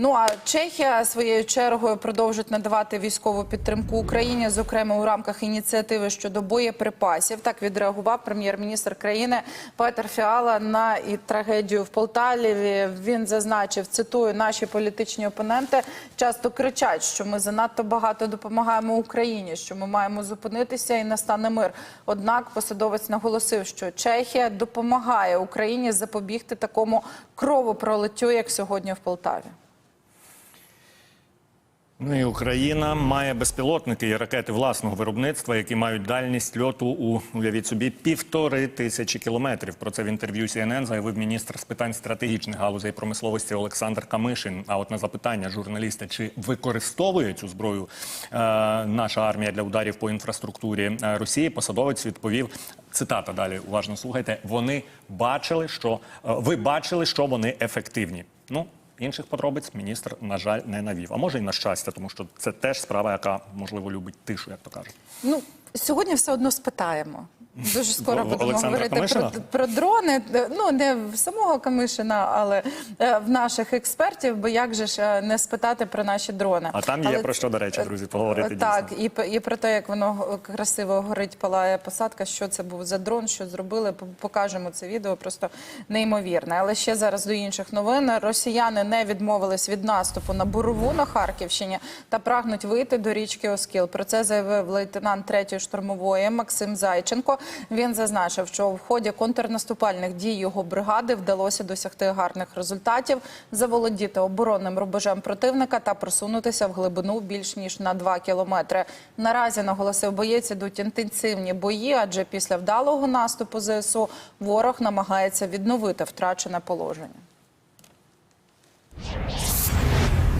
Ну а Чехія своєю чергою продовжить надавати військову підтримку Україні, зокрема у рамках ініціативи щодо боєприпасів. Так відреагував прем'єр-міністр країни Петер Фіала на і трагедію в Полтаві. Він зазначив, цитую, наші політичні опоненти часто кричать, що ми занадто багато допомагаємо Україні, що ми маємо зупинитися і настане мир. Однак посадовець наголосив, що Чехія допомагає Україні запобігти такому кровопролиттю, як сьогодні в Полтаві. Ну і Україна має безпілотники і ракети власного виробництва, які мають дальність льоту у уявіть собі півтори тисячі кілометрів. Про це в інтерв'ю CNN заявив міністр з питань стратегічних галузей промисловості Олександр Камишин. А от на запитання журналіста, чи використовує цю зброю е, наша армія для ударів по інфраструктурі е, Росії, посадовець відповів. Цитата далі уважно слухайте. Вони бачили, що е, ви бачили, що вони ефективні. Ну Інших подробиць міністр, на жаль, не навів. А може і на щастя, тому що це теж справа, яка можливо любить тишу, як то кажуть. Ну сьогодні все одно спитаємо. Дуже скоро будемо Олександра говорити про, про дрони. Ну не в самого Камишина, але е, в наших експертів. Бо як же ж е, не спитати про наші дрони? А там є Але про що, до речі, друзі, поговорити Так, дійсно. і, і про те, як воно красиво горить, палає посадка, що це був за дрон, що зробили. Покажемо це відео, просто неймовірне. Але ще зараз до інших новин. Росіяни не відмовились від наступу на Бурову на Харківщині та прагнуть вийти до річки Оскіл. Про це заявив лейтенант 3-ї штурмової Максим Зайченко. Він зазначив, що в ході контрнаступальних дій його бригади вдалося досягти гарних результатів, заволодіти оборонним рубежем противника та просунутися в глибину більш ніж на 2 кілометри. Наразі наголосив боєць, ідуть інтенсивні бої, адже після вдалого наступу ЗСУ ворог намагається відновити втрачене положення.